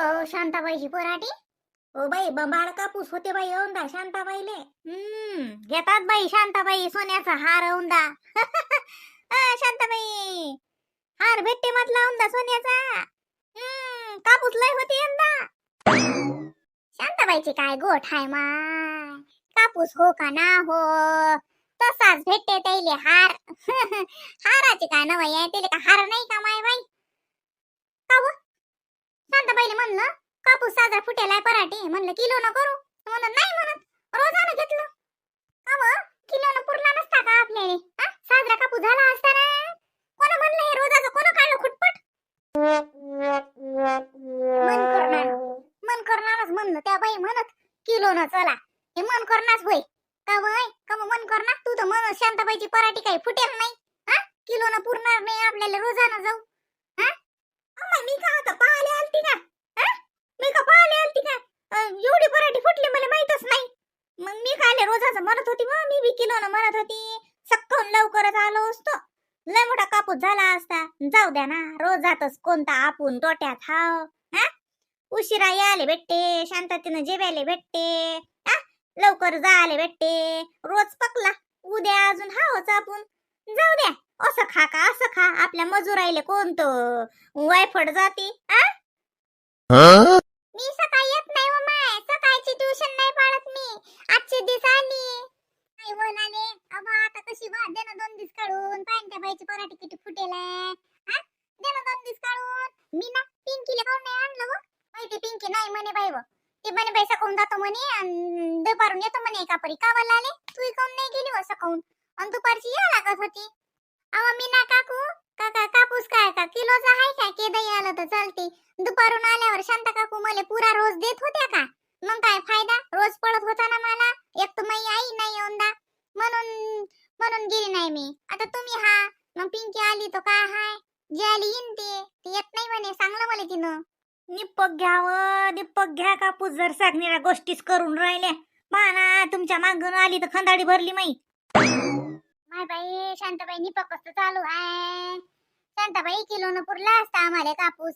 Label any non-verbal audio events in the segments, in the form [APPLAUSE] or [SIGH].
हो शांताबाईची पराठी? O by बंबाळ कापूस होते बाई औंदा शांताबाईले. हम्म घेतात बाई शांताबाई सोन्याचा हार औंदा [LAUGHS] शांताबाई हार भेटते म्हटला औंदा सोन्याचा. हम्म कापूस लय होते यंदा. शांताबाईची काय गोठ आहे मा कापूस हो का ना हो तसाच भेटते त्याले हार. [LAUGHS] हाराचे काय नवाई आहे त्याले का हार नाही का माय बाई? का शांताबाईले म्हणलं कापूस साजरा फुटेलाय पराठे म्हणलं किलो न करू. म्हणत नाही म्हणत रोजानं घेतलं. का किलो न पुरला नसता का आपल्याने हा? साजरा कापूस झाला असता ना? कोण म्हणलं हे रोजाचं कोण काढलं खुटपट? मन करणार मन करणारच म्हणलं त्या बाई म्हणत किलो न चला. हे मन करणारच होय. का वय? का मन करणार? तू तर मन शांताबाईची पराठी काही फुटेल नाही. हा किलो न पुरणार नाही आपल्याला रोजानं जाऊ. मी का आता पाहायला आलती का हा? मी का पाहायला आलती का अं, एवढी पराठी फुटली मला माहितच नाही. मग मी खायला रोजाचं म्हणत होती मग मी बी किलो म्हणत होती सक्कन लवकरच आलो असतो. लय मोठा कापूस झाला असता. जाऊ द्या ना रोजातच कोणता आपण तोट्यात हाव? हा? उशिरा याले भेटते शांततेनं जेवायला भेटते हा? लवकर जायला भेटते. रोज पकला उद्या अजून हावच आपण जाऊ द्या. असं खा का असं खा. आपल्या मजुराईले कोणतं? वायफड जाते आ? मी सकाळी येत नाही हो माय. सकाळची ट्युशन नाही पाळत मी. आजचे दिवस आली. नाही म्हणाले अबा आता कशी बा? दे ना दोन दिवस काढून. पाहिजे बाईची पराठी किती फुटेल आहे हा? दे ना दोन दिवस काढून. मी ना पिंकीला काढून नाही आणलं हो? माहिती पिंकी नाही म्हणे बाई व. ते म्हणे बाई सकाळून जातो म्हणे अन दुपारून येतो म्हणे एका परी का बरं आले? तू काऊन नाही गेली व सकाळून? आणि दुपारची या लागत होती. अहो मी ना काकू काका कापूस काय का? किलोचा आहे काय? के दही आलं तर चालते. दुपारून आल्यावर शांता काकू मला पुरा रोज देत होत्या का? मग काय फायदा? रोज पडत होता ना मला. एक तर मी आई नाही ओंदा म्हणून म्हणून गेली नाही मी. आता तुम्ही हा. मग पिंकी आली तर काय हाय? जे आली येईन ते. येत नाही म्हणे. सांगलं मला तिनं. निप्पक घ्याव निप्पक घ्या कापूस. जर सागणीला गोष्टीच करून राहिल्या पाना तुमच्या मागून आली तर खंदाडी भरली माई. माय बाई शांताबाई निपक कसं चालू आहे. शांताबाई किलो न पुरला असता आम्हाला कापूस.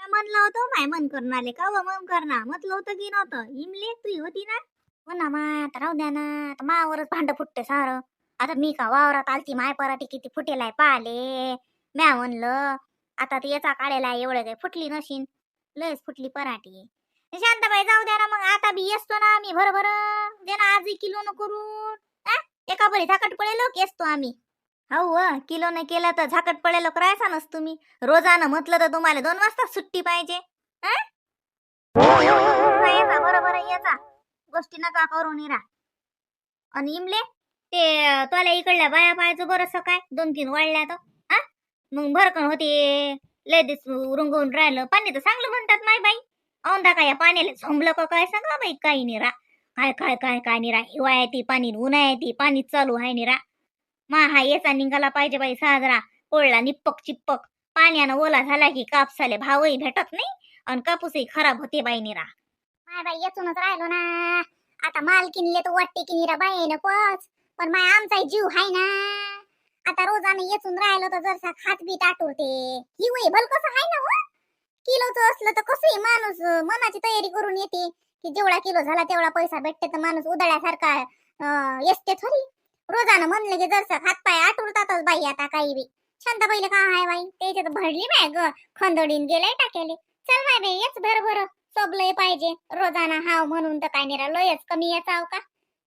म्हणलं होतं माय मन करणाले का व मन करणार? म्हटलं होतं की नव्हतं. इमले तू होती ना? हो ना मा आता राहू द्या ना. आता मावरच भांड फुटते सारं. आता मी का वावरात आलती? माय पराठी किती फुटेलाय पाहिले. म्या म्हणलं आता ती याचा काढेला एवढं काही फुटली नशीन. लयच फुटली पराठी. शांताबाई जाऊ द्या ना मग. आता बी येसतो ना आम्ही. भर भर दे ना आजही किलो न करून? एका बरी झाकट पडेल येसतो हो आम्ही. हो किलो ने केलं तर झाकट लोक करायचा नस तुम्ही. रोजानं म्हटलं तर तुम्हाला दोन वाजता सुट्टी पाहिजे. बरोबर याचा गोष्टी नका करून इरा आणि इमले ते तुला इकडल्या बाया पाहायचं बरं काय दोन तीन वाढल्या तर. हा? मग भरकण होते. लय दिस रुंगवून राहिलं. पाणी तर चांगलं म्हणतात माय बाई. औंदा काय या पाण्याला झोंबलं का काय सांगा बाई काही नाही निरा. काय काय काय काय निरा? हिवाळ्या येते पाणी उन्हाळ्या येते पाणी चालू आहे निरा. मा हा याचा निघाला पाहिजे बाई साजरा. कोळला निप्पक चिप्पक. पाण्यानं ओला झाला की कापसाले भावही भेटत नाही आणि कापूसही खराब होते बाई निरा. माय बाई येतूनच राहिलो ना. आता माल किनले तर वाटते की निरा बाई ना पच. पण माय आमचा जीव हाय ना. आता रोजाने येचून राहिलो तर जरसा खात बी टाटुरते ही वय भल कसं हाय ना हो. किलोचं असलं तर कसंही माणूस मनाची तयारी करून येते. की जेवढा किलो झाला तेवढा पैसा भेटते तर माणूस उदळ्यासारखा येते थोडी. रोजानं म्हणलं की जर हात पाय आटुरतातच बाई आता काही बी. शांता पहिले का हाय बाई? त्याच्यात भरली बाय ग खंदडीन गेले टाकेले चल बाय बाई येच भर भर. सोबलंय पाहिजे. रोजाना हाव म्हणून तर काय निरा लयच कमी येचाव का?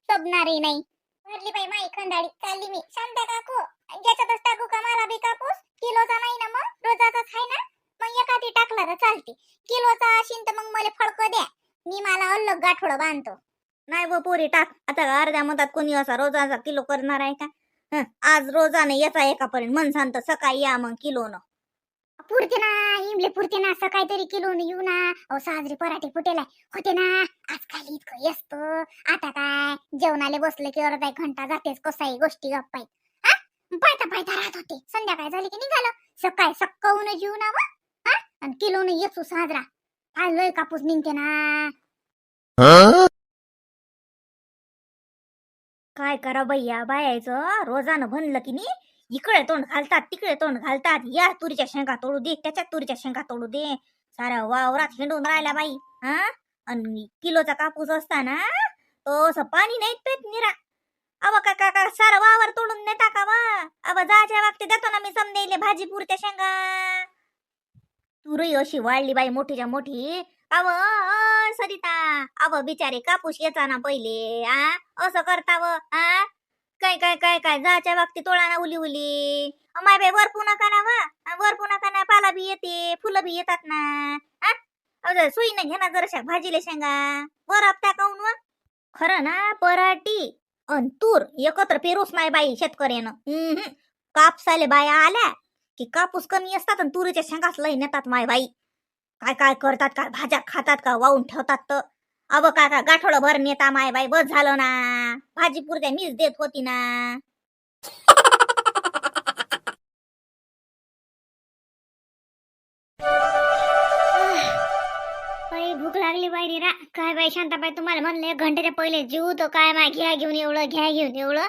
सोबणारही नाही. भरली बाई माई खंदाडी. चालली मी. शांता काकू याच्यातच टाकू का मला बी कापूस? किलोचा नाही ना मग? रोजाचाच आहे ना? मग एखादी टाकला तर चालते. किलोचा असेल तर मग मला फडक द्या. मी मला अलग गाठोडं बांधतो. नाही व पोरी टाक. आता अर्ध्या मधात कोणी असा रोजाचा किलो करणार आहे का? आज रोजाने याचा एकापर्यंत मन सांगतं सकाळी या मग किलो न पुरते ना इमले पुरते ना सकाळी तरी किलो न येऊ ना. अहो साजरी पराठे फुटेलाय. होते ना आज खाली इतकं येसत. आता काय? जेवणाले बसले की अर्धा एक घंटा जातेच कसाही गोष्टी गप्पाई हा पायता पायता राहत होते. संध्याकाळ झाली की निघालं. सकाळी सक्काहून जीव ना वा हा आणि किलो येचू साजरा. काय लय कापूस निघते ना काय करा भैया बायाचं रोजानं म्हणलं की नाही इकडे तोंड घालतात तिकडे तोंड घालतात या तुरीच्या शेंगा तोडू दे त्याच्यात तुरीच्या शेंगा तोडू दे साऱ्या वावरात हिंडून राहिल्या बाई हा आणि किलोचा कापूस असताना तो असं पाणी नाही पेत निरा अवा का का का सारा वावर तोडून नेता का वा अव जायच्या वागते देतो ना मी समजेले भाजी पुरत्या शेंगा तुरही अशी वाढली बाई मोठीच्या मोठी. अव अ, सरिता अव बिचारे कापूस येचा ना पहिले आ? असं करता व आ? काय काय काय काय जायच्या बाबतीत तोळा ना उली. उली माय बाई वरपू नका का ना वा. वर का ना पाला बी येते फुलं बी येतात ना आ? सुई सुईनं घे ना जराशा भाजीले शेंगा. वर आपत्या काऊन व? खरं ना पराटी अन तूर एकत्र पेरूस माय बाई शेतकऱ्यानं. कापसाले बाया आल्या की कापूस कमी असतात आणि तुरीच्या शेंगाच लई नेतात माय बाई. काय काय करतात काय भाज्या खातात का वाहून ठेवतात तर. अब काय काय गाठोडं भर नेता माय बाई बस झालं ना. भाजी पुरत्या मीच देत होती ना. बाई भूक लागली बाई रे काय बाई शांताबाई तुम्हाला म्हणलं एक घंट्याच्या पहिले जीव तो काय माय घ्या घेऊन एवढं घ्या घेऊन एवढं.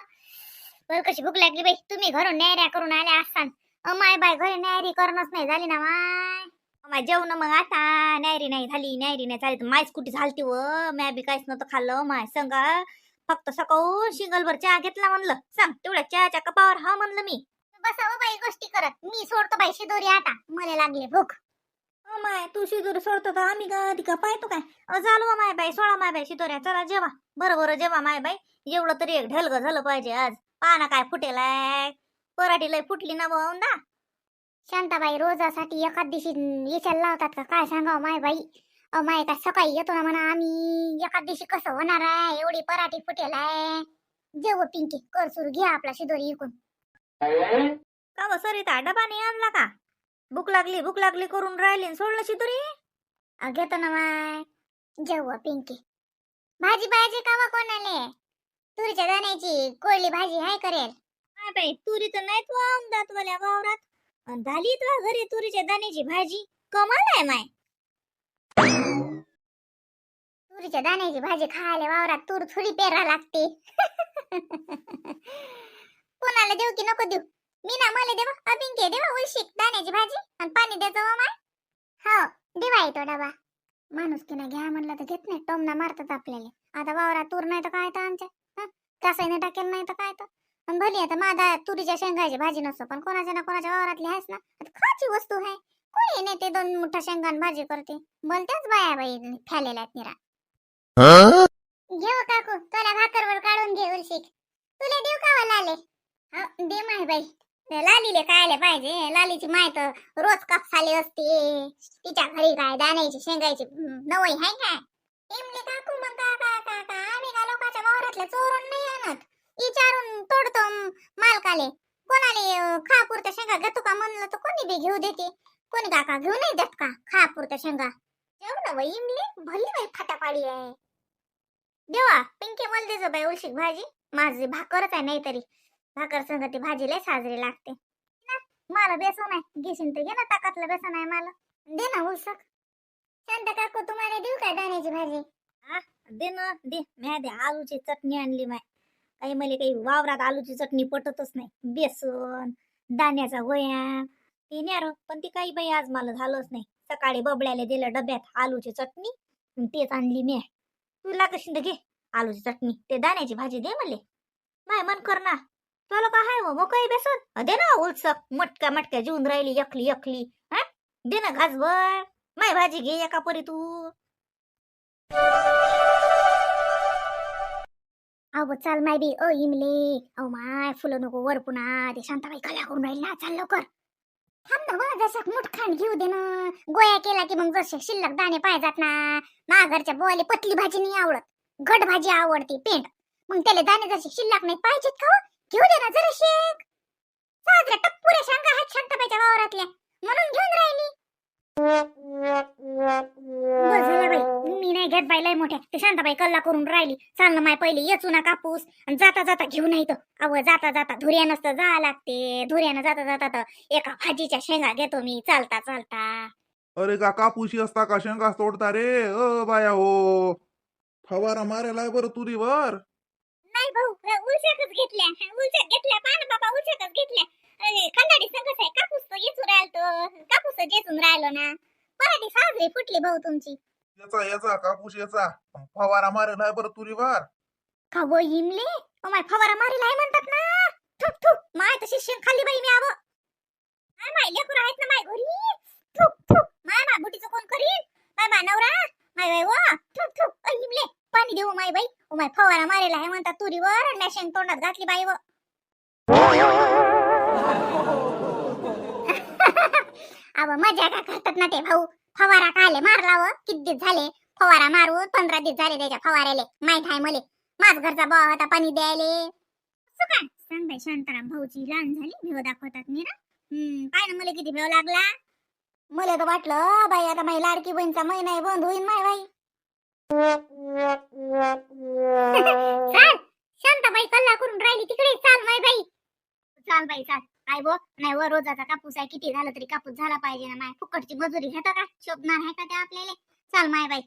बरं कशी भूक लागली बाई. तुम्ही घरून न्यायऱ्या करून आल्या असताना. माय बाय घरी न्यायरी करणंच नाही झाली ना माय. माय जेवण मग आता. नायरी नाही झाली नायरी नाही झाली तर मायच कुठे झालती व? म्या बी काहीच नव्हतं खाल्लं माय संगा. फक्त सकाळून शिंगलभर चहा घेतला म्हणलं. सांग तेवढ्या चहाच्या कपावर हा म्हणलं मी. बसा हो बाई गोष्टी करत. मी सोडतो बाई शिदोरी आता. मला लागली भूक. अ माय तू शिदोरी सोडतो तर आम्ही का ती का पाहतो काय? अ, झालो माय बाई सोळा माय बाई शिदोऱ्या. चला जेवा. बरं बरं जेवा माय बाई. एवढं तरी एक ढलग झालं पाहिजे आज. पाना काय फुटेलाय. पराठी लय फुटली ना भाऊंदा शांताबाई रोजासाठी एखाद दिवशी विचार लावतात का? काय सांगाव माय बाई? अ माय काय सकाळी येतो ना म्हणा आम्ही. एखाद दिवशी कसं होणार आहे? एवढी पराठी फुटेल आहे. जेव पिंकी कर सुरू घ्या आपला शिदोरी इकून. का व सरिता डबा नाही आणला का? भूक लागली भूक लागली करून राहिली सोडलं शिदोरी? घेतो ना माय. जेव पिंकी. भाजी पाहिजे का वा कोणाले? तुरीच्या दाण्याची कोळली भाजी हाय करेल. बाई तुरी तर नाहीत वाहून जात वाल्या वावरात. झाली तुला घरी तुरीच्या दाण्याची भाजी. कमाल आहे माय. तुरीच्या दाण्याची भाजी खायला वावरात तूर थोडी पेरा लागते. कोणाला देऊ की नको देऊ? मी ना मला देवा अबिंके देवा उलशीक दाण्याची भाजी आणि पाणी द्यायचं व माय. हो देवा येतो डबा. माणूस की ना घ्या म्हणलं तर घेत नाही टोमना मारतात आपल्याला. आता वावरात तूर नाही तर काय तर आमच्या हं? कसाईने टाकेल नाही तर काय तर. पण भली आता माझा तुरीच्या शेंगाची भाजी नसतो पण कोणाच्या ना कोणाच्या वावरातली आहेस ना? खाची वस्तू आहे. कोणी नाही ते दोन मोठा शेंगान भाजी करते. बोलतेच बाया बाई फॅलेल्या आहेत निरा. घेऊ काकू तुला भाकरवर काढून घे उलशीक तुला देऊ का हो लाले? दे माय बाई. लालीले कायले पाहिजे. लालीची माय तर रोज कापसाली असते. तिच्या घरी काय दाण्याची शेंगायची नवई हाय काय? इमली काकू मग का का का का? आम्ही का लोकांच्या वावरातल्या चोरून नाही आणत? विचारून तोडतो मालकाले. कोणाले अं, खा शेंगा घेतो का म्हणलं तर कोणी बी घेऊ देते. कोणी काका घेऊ नाही देत का? खापुरत्या शेंगा. जेव ना बाई इमली भली बाई फाटापाडी आहे. देवा पिंकी मला देजो बाई उलशीक भाजी. माझी भाकरच आहे नाहीतरी. भाकर संग ती भाजी लय साजरी लागते. मला बेसन आहे. घेशील तर घे ना ताकातलं बेसन आहे मला. दे ना उलसक शांत काकू तुम्हाला देऊ काय दाण्याची भाजी? दे ना दे. म्या दे आलूची चटणी आणली माय. काही मला काही वावरात आलूची चटणी पटतच नाही. बेसन दाण्याचा वया ते न्यार पण ती काही बाई आज मला झालंच नाही. सकाळी बबड्याला दिलं डब्यात आलूची चटणी तेच आणली मी. तुला कशी घे आलूची चटणी. ते दाण्याची भाजी दे मले. माय मन कर ना. तुला का हाय हो मग काही बेसन? दे ना उलसक. मटक्या मटक्या जीवन राहिली एकली यखली हा? दे ना घासभर. माय भाजी घे एका परी तू. अहो चाल माय बी ओ इमले. अहो माय फुलं नको वर पुन्हा. ते शांताबाई कल्या करून राहील. ना चाल लवकर. थांब ना बा जसं मुठखाण घेऊ दे ना. गोया केला की मग जसे शिल्लक दाणे पाहिजात ना. माघरच्या बोले बोवाले पतली भाजी नाही आवडत. घट भाजी आवडते पेंट. मग त्याला दाणे जसे शिल्लक नाही पाहिजेत का हो? घेऊ दे ना जरा शेक साजऱ्या टप्पुऱ्या शांगा हात शांताबाईच्या वावरातल्या. म्हणून घेऊन राहिली. बस बाई. मी नाही घेत बाई लय मोठ्या. ते शांताबाई कल्ला करून राहिली. चाल ना माय पहिले येचू ना कापूस. आणि जाता जाता घेऊन येतो. अव जाता जाता धुऱ्यानंच तर जा लागते. धुऱ्यानं जाता जाता तर एका भाजीच्या शेंगा घेतो मी. चालता चालता. अरे का कापुशी असता का? शेंगा तोडता रे? अ बाया हो. फवारा मारायला बरं तुरीवर नाही भाऊ उलशाकच घेतल्या. उलशाक घेतल्या. पान बाबा उलशाकच घेतल्या. खंडाडी संगच आहे. कापूस तर येचून राहिलो कापूस तर जेचून राहिलो ना. पराठी साजरी फुटली भाऊ तुमची. याचा याचा कापूस याचा. फवारा मारेलाय बरं तुरीवर. का व इमले? ओ माय फवारा मारीला आहे म्हणतात ना. थुक थुक माय तशी शेण खाल्ली बाई मी आव. माय माय लेकरं आहेत ना माय घरी. थुक थुक माय माय बुटीचं कोण करीन? माय माय नवरा. माय बाई वा थुक थुक अ इमले. पाणी देऊ माय बाई. ओ माय फवारा मारेला आहे म्हणतात तुरीवर. आणि शेण तोंडात घातली बाई व. अव मजा का करतात ना ते भाऊ? फवारा काले मारला व किती दिवस झाले? फवारा मारून पंधरा दिवस झाले त्याच्या फवाऱ्याले. माहीत आहे मले. माझ घरचा भाव होता पाणी द्यायले. असं काय? सांग बाई शांताराम भाऊची लहान झाली. भेव दाखवतात मी ना. हम्म काय ना मला किती भेव लागला. मला तर वाटलं बाई आता माझी लाडकी बहिणीचा महिना आहे बंद होईन माय बाई. [LAUGHS] चाल शांताबाई कल्ला करून राहिली तिकडे. चाल माय बाई. चाल बाई चाल. काय बो नाही व रोजाचा कापूस आहे किती झालं तरी कापूस झाला पाहिजे ना माय. फुकटची मजुरी घेता का? शोभणार आहे का ते आपल्याला? चाल माय बाई.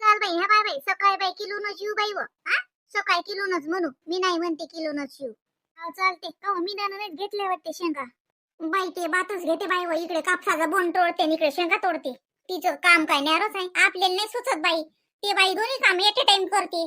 चाल बाई ह्या बाय बाई. सकाळी बाई किलोनच येऊ बाई व. हा? सकाळी किलोनच म्हणू. मी नाही म्हणते किलोनच येऊ. चालते. का हो? मी दाना घेतले वाटते शेंगा. बाई ते बातच घेते बाई व. इकडे कापसाचा बोन तोडते आणि इकडे शेंगा तोडते. तिचं काम काय नॅरोच आहे. आपल्याला नाही सुचत बाई. ते बाई दोन्ही काम एट टाइम करते.